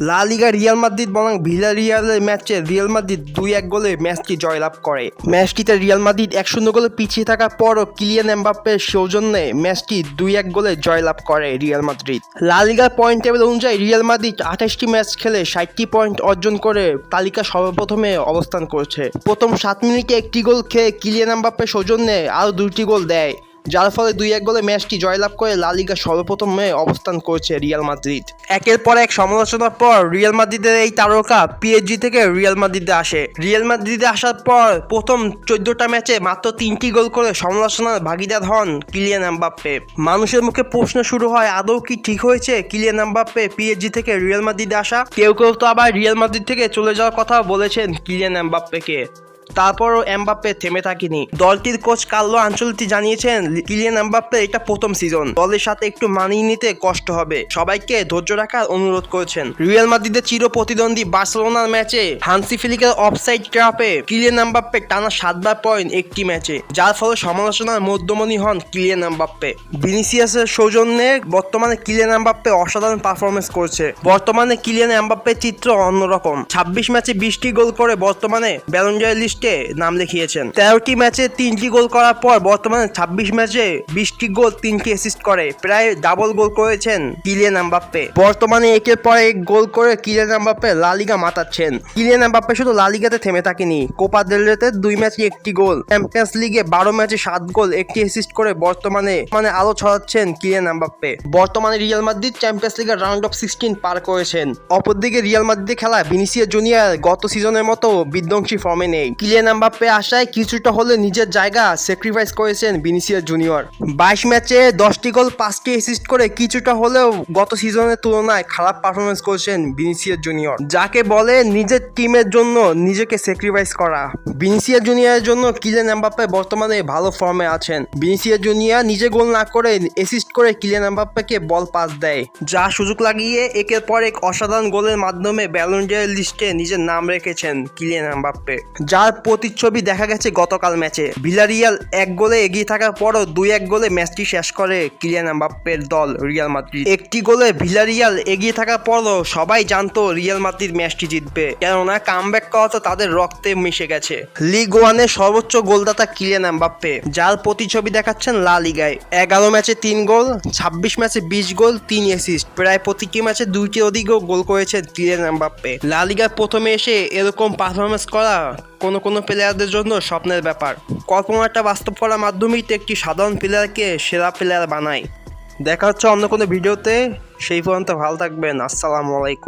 লা Liga Real Madrid বনাম Villa রিয়ালের ম্যাচে রিয়াল মাদ্রিদ দুই এক গোলে ম্যাচটি জয়লাভ করে। ম্যাচটিতে রিয়াল মাদ্রিদ এক শূন্য গোলে পিছিয়ে থাকার পরও কিলিয়ান এমবাপ্পের সৌজন্যে ম্যাচটি দুই এক গোলে জয়লাভ করে রিয়াল মাদ্রিদ। লা লিগার পয়েন্ট টেবিল অনুযায়ী রিয়াল মাদ্রিদ আঠাশটি ম্যাচ খেলে ষাটটি পয়েন্ট অর্জন করে তালিকা সর্বপ্রথমে অবস্থান করছে। প্রথম সাত মিনিটে একটি গোল খেয়ে কিলিয়ান এমবাপ্পের সৌজন্যে আরও দুটি গোল দেয়। যার ফলে দুই এক গোলে ম্যাচটি জয়লাভ করে লা লিগা সর্বপ্রথমে অবস্থান করছে রিয়াল মাদ্রিদ। একের পর এক সমালোচনার পর রিয়াল মাদ্রিদের এই তারকা পিএইচজি থেকে রিয়াল মাদ্রিদে আসে। রিয়াল মাদ্রিদে আসার পর প্রথম চোদ্দটা ম্যাচে মাত্র তিনটি গোল করে সমালোচনার ভাগিদার হন কিলিয়ান এমবাপ্পে। মানুষের মুখে প্রশ্ন শুরু হয়, আদৌ কি ঠিক হয়েছে কিলিয়ান এমবাপ্পে পিএইচজি থেকে রিয়াল মাদ্রিদে আসা? কেউ কেউ তো আবার রিয়াল মাদ্রিদ থেকে চলে যাওয়ার কথা বলেছেন কিলিয়ান এমবাপ্পেকে। তারপরও এমবাপ্পে থেমে থাকেনি। দলটির কোচ কার্লো আঞ্চলতি জানিয়েছেন, কিলিয়ান এমবাপ্পে এটা প্রথম সিজন। দলের সাথে একটু মানিয়ে নিতে কষ্ট হবে। সবাইকে ধৈর্য রাখার অনুরোধ করেছেন। রিয়াল মাদ্রিদের চির প্রতিদ্বন্দ্বী বার্সেলোনার ম্যাচে হানসি ফিলিকের অফসাইড ট্রাপে কিলিয়ান এমবাপ্পে টানা সাতবার পয়েন্ট একটি ম্যাচে, যার ফলে সমালোচনার মধ্যমণি হন কিলিয়ান এমবাপ্পে। ভিনিসিয়াসের সৌজন্যে বর্তমানে কিলিয়ান এমবাপ্পে অসাধারণ পারফরমেন্স করছে। বর্তমানে কিলিয়ান এমবাপ্পের চিত্র অন্যরকম। ছাব্বিশ ম্যাচে বিশটি গোল করে বর্তমানে ব্যালঞ্জয়ের লিস্টে নাম লিখিয়েছেন তেরোটি ম্যাচে তিনটি গোল করার পর বর্তমানে ছাব্বিশ ম্যাচে বিশটি গোল তিনটি অ্যাসিস্ট করে। প্রায় ডাবল গোল করেছেন কিলিয়ান এমবাপ্পে। বর্তমানে একের পর এক গোল করে কিলিয়ান এমবাপ্পে লা লিগা মাতাচ্ছেন। কিলিয়ান এমবাপ্পে শুধু লা লিগাতে থেমে থাকেনি, কোপা দেল রেতে দুই ম্যাচে একটি গোল চ্যাম্পিয়ন্স লিগে বারো ম্যাচে সাত গোল, একটি অ্যাসিস্ট করে বর্তমানে মানে আলো ছড়াচ্ছেন কিলিয়ান এমবাপ্পে। বর্তমানে রিয়াল মাদ্রিদ চ্যাম্পিয়ন্স লিগের রাউন্ড অফ সিক্সটিন পার করেছেন। অপরদিকে রিয়াল মাদ্রিদে খেলা ভিনিসিয়া জুনিয়র গত সিজনের মতো বিধ্বংসী ফর্মে নেই। কিলিয়ান এমবাপ্পে আশায় কিছুটা হলে নিজের জায়গা স্যাক্রিফাইস করেছেন ভিনিসিয়া জুনিয়র বাইশ ম্যাচে দশটি গোল, পাঁচটি অ্যাসিস্ট করে কিছুটা হলেও গত সিজনের তুলনায় খারাপ পারফরমেন্স করেছেন ভিনিসিয়া জুনিয়র যাকে বলে নিজের টিমের জন্য নিজেকে স্যাক্রিফাইস করা। ভিনিসিয়া জুনিয়রের জন্য কিলিয়ান এমবাপ্পে বর্তমানে ভালো ফর্মে আছেন। ভিনিসিয়া জুনিয়র নিজে গোল না করে অ্যাসিস্ট করে কিলিয়ান এমবাপ্পেকে বল পাস দেয়। যা সুযোগ লাগিয়ে একের পর এক অসাধারণ গোলের মাধ্যমে ব্যালন্ডিয়ার লিস্টে নিজের নাম রেখেছেন কিলিয়ান এমবাপ্পে যার প্রতিচ্ছবি দেখা গেছে গতকাল ম্যাচে। ভিলারিয়াল এক গোলে এগিয়ে থাকার পরও দুই এক গোলে ম্যাচটি শেষ করে কিলিয়ান এমবাপ্পের দল রিয়াল মাদ্রিদ। একটি গোলে ভিলারিয়াল এগিয়ে থাকার পরও সবাই জানতো রিয়াল মাদ্রিদ ম্যাচটি জিতবে। কেননা কামব্যাক করা তো তাদের রক্তে মিশে গেছে। লিগ ওয়ানের সর্বোচ্চ গোলদাতা কিলিয়ান এমবাপ্পে, যার প্রতিচ্ছবি দেখাচ্ছেন লা লিগায়। এগারো ম্যাচে তিন গোল, ছাব্বিশ ম্যাচে বিশ গোল, তিন অ্যাসিস্ট প্রায় প্রতিটি ম্যাচে দুইটি অধিকও গোল করেছে কিলিয়ান এমবাপ্পে। লা লিগার প্রথমে এসে এরকম পারফরমেন্স করা কোনো কোনো প্লেয়ারদের জন্য স্বপ্নের ব্যাপার। কল্পনাটা বাস্তব করার মাধ্যমেই তো একটি সাধারণ প্লেয়ারকে সেরা প্লেয়ার বানায়। দেখা হচ্ছে অন্য কোনো ভিডিওতে সেই পর্যন্ত ভালো থাকবেন। আসসালামু আলাইকুম।